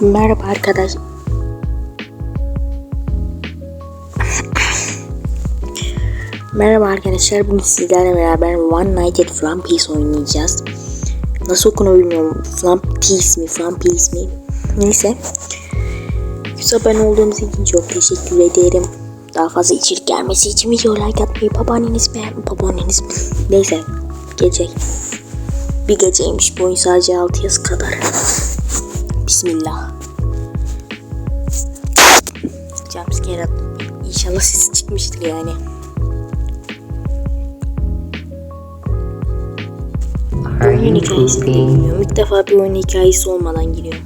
Merhaba arkadaş. Merhaba arkadaşlar. Bugün sizlerle beraber One Night at Flampies oynayacağız. Nasıl okunuyor bilmiyorum. Flampies mi? Flampies mi? Neyse. Güzel abone olduğunuz için çok teşekkür ederim. Daha fazla içerik gelmesi için video like atmayı babaanneniz beğen... Babaanneniz? Neyse. Gece. Bir geceymiş. Bu oyun sadece 6 yaz kadar. Bismillah. Jumpscare at. İnşallah sesi çıkmıştır yani. Are Oyun pooping? bilmiyorum. İlk defa bir oyun hikayesi olmadan giriyorum.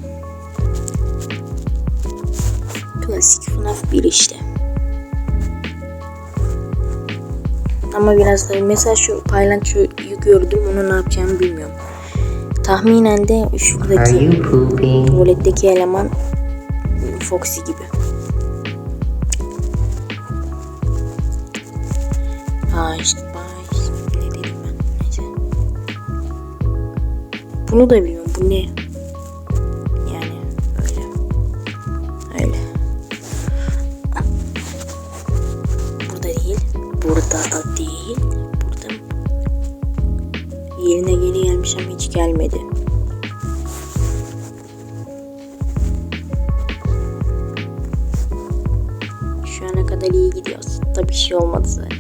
Klasik FNAF 1 işte. Ama biraz da mesela şu paylaşıyı gördüm onu ne yapacağımı bilmiyorum. Tahminen de şuradaki tuvaletteki eleman Foxy gibi. Bunu da bilmiyorum. Bu ne? Yani öyle. Öyle. Burada değil. Burada da değil. Burada Yerine geri gelmiş ama hiç gelmedi. Şu ana kadar iyi gidiyoruz. Da bir şey olmadı zaten.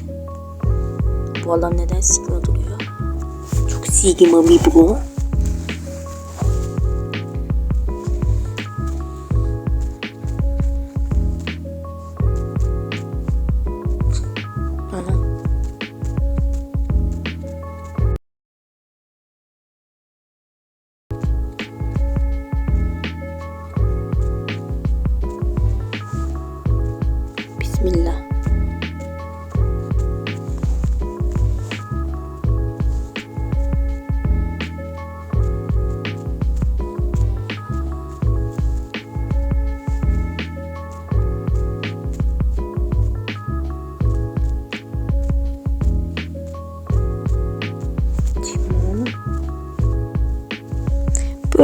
Bu adam neden Sigma duruyor? Çok Sigma bir bu.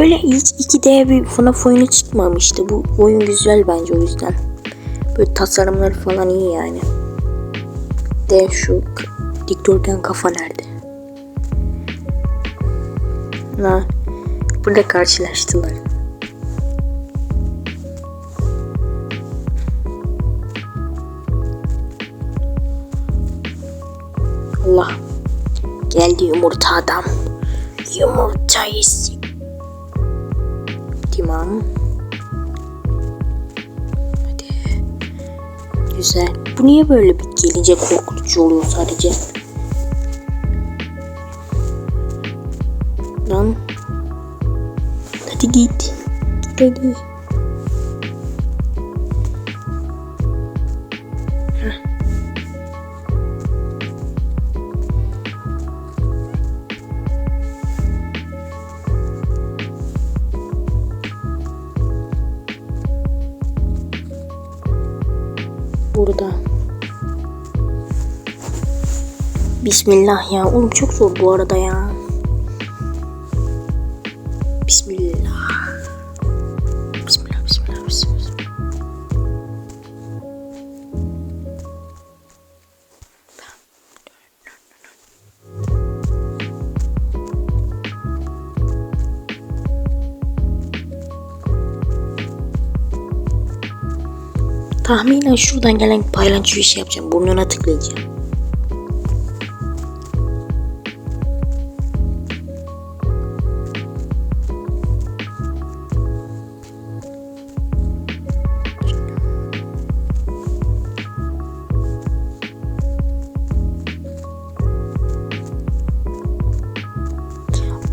Böyle ilk 2D bir FNAF oyunu çıkmamıştı. Bu oyun güzel bence o yüzden. Böyle tasarımları falan iyi yani. De şu dikdörtgen kafa nerede? Ha, burada karşılaştılar. Allah. Geldi yumurta adam. Yumurta yesi. Tamam. Hadi. Güzel. Bu niye böyle bir gelince korkutucu oluyor sadece? Lan. Hadi git. Hadi. Burada. Bismillah ya. Oğlum çok zor bu arada ya. Tahminen şuradan gelen paylaşıcı bir şey yapacağım. Burnuna tıklayacağım.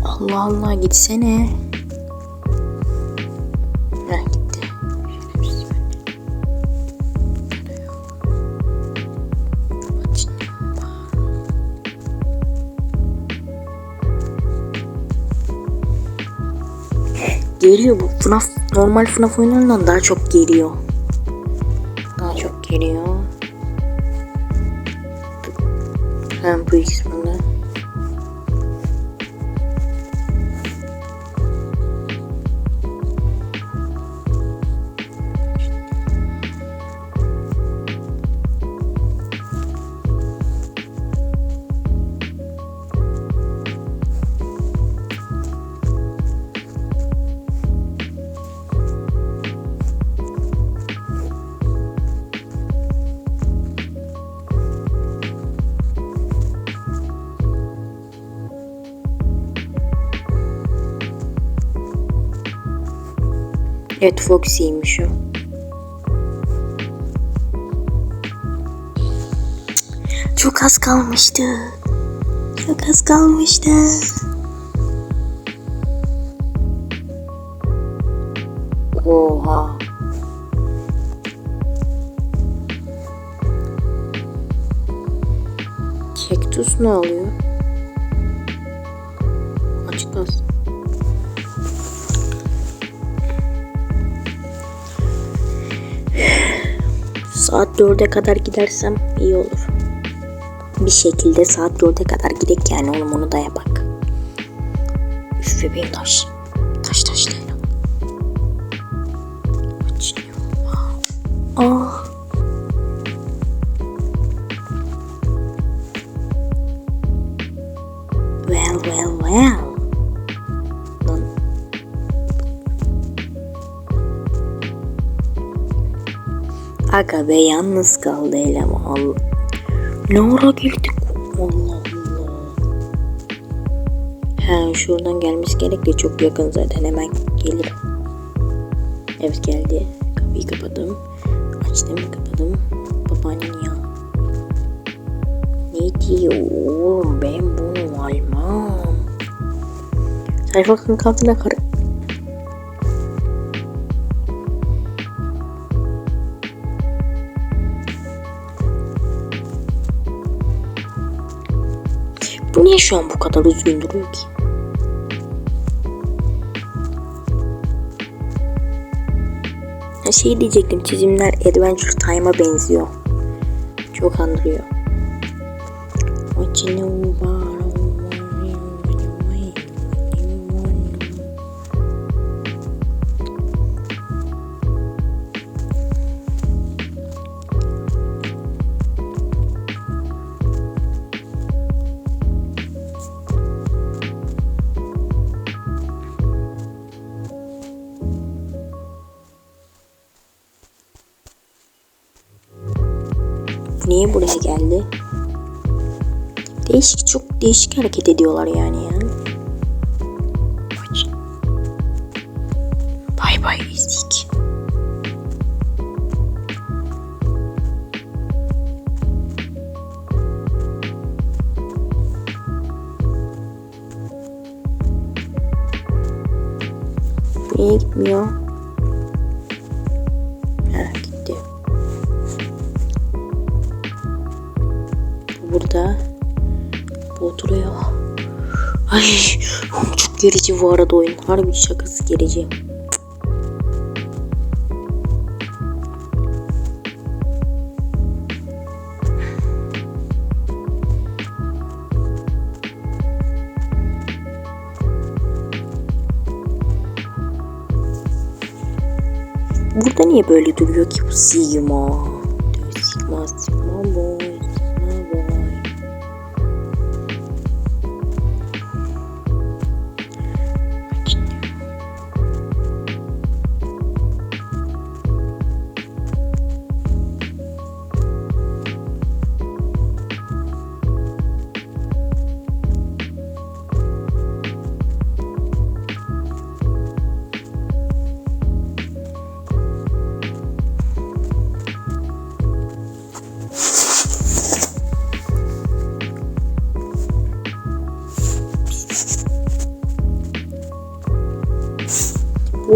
Allah Allah gitsene. Geliyor bu FNAF normal FNAF oyunlarından daha çok geliyor. Daha çok geliyor. Hem bu ikisinden. Evet Foxy'ymiş o. Çok az kalmıştı. Çok az kalmıştı. Oha. Cactus ne oluyor? Saat 4'e kadar gidersem iyi olur. Bir şekilde saat 4'e kadar gidek yani oğlum onu da yapak. Üf bebeğim taş. Taş taş Leyla. Aga be yalnız kaldı eleman. Allah. Ne ara girdik? Allah Allah. He şuradan gelmesi gerek de çok yakın zaten hemen gelir. Evet geldi. Kapıyı kapadım. Açtım kapadım. Babaannen ya. Ne diyor ben bunu almam. Sayfanın altına kar niye şu an bu kadar üzgün duruyor ki? Şey diyecektim çizimler Adventure Time'a benziyor. Çok andırıyor. What you know niye buraya geldi? Değişik çok değişik hareket ediyorlar yani ya. Bay bay ezik. Bu niye gitmiyor? Burada. Bu oturuyor. Ay çok gerici bu arada oyun. Harbi şakası gerici. Burada niye böyle duruyor ki bu Sigma? Sigma, Sigma boy,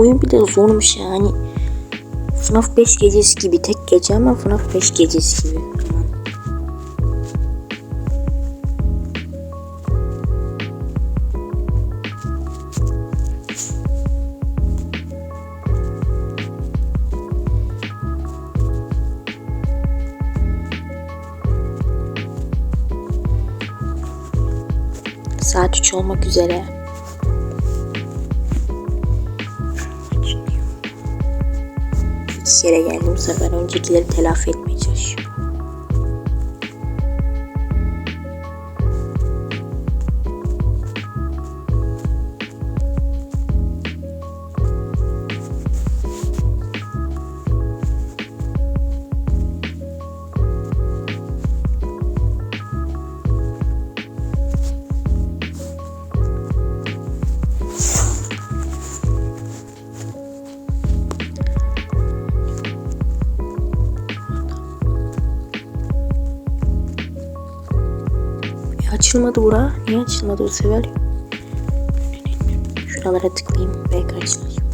oyun bir de zormuş yani. FNAF 5 gecesi gibi tek gece ama FNAF 5 gecesi gibi. Saat 3 olmak üzere. Kere geldim bu sefer öncekileri telafi açılmadı bura? Niye açılmadı bu sefer? Şuralara tıklayayım ve karşılaşayım.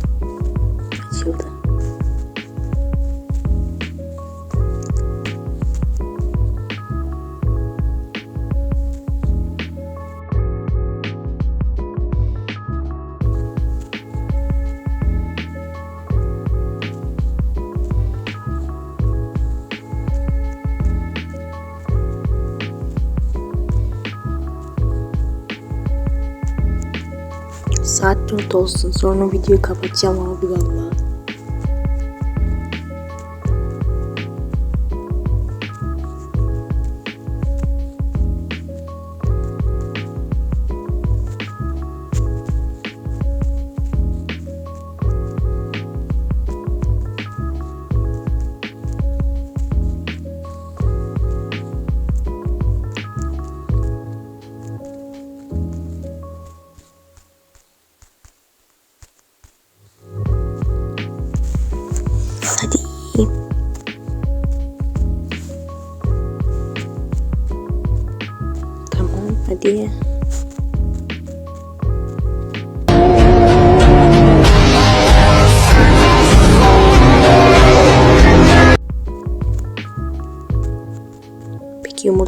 Saat 4 olsun. Sonra videoyu kapatacağım abi valla.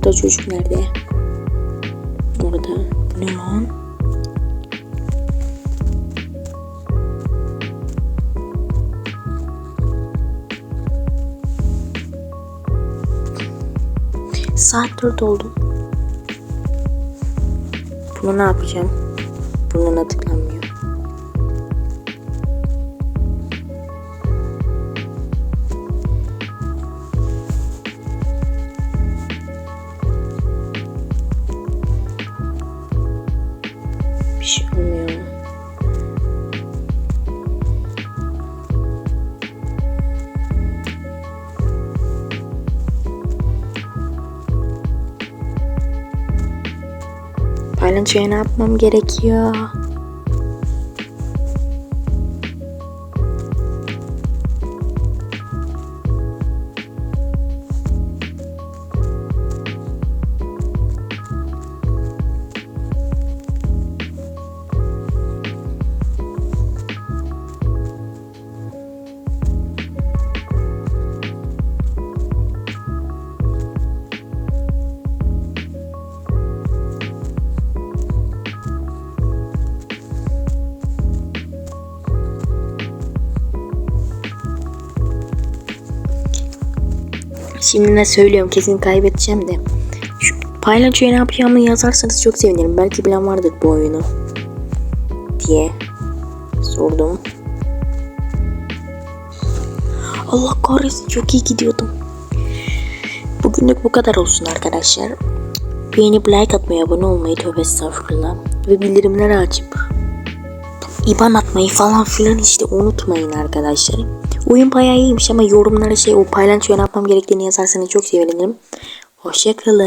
Yumurta çocuk nerede? Orada. Bu ne lan? Saat 4 oldu. Bunu ne yapacağım? Burnuna tıklanmıyor. Paylaşıya ne yapmam gerekiyor? Şimdi ne söylüyorum kesin kaybedeceğim de. Şu paylaşıya ne yapacağımı yazarsanız çok sevinirim. Belki bilen vardır bu oyunu. Diye sordum. Allah kahretsin çok iyi gidiyordum. Bugünlük bu kadar olsun arkadaşlar. Beğenip like atmayı, abone olmayı tövbe estağfurullah. Ve bildirimleri açıp IBAN atmayı falan filan işte unutmayın arkadaşlar. Oyun bayağı iyiymiş ama yorumlara şey o paylaşıyor ne yapmam gerektiğini yazarsanız çok sevinirim. Hoşçakalın.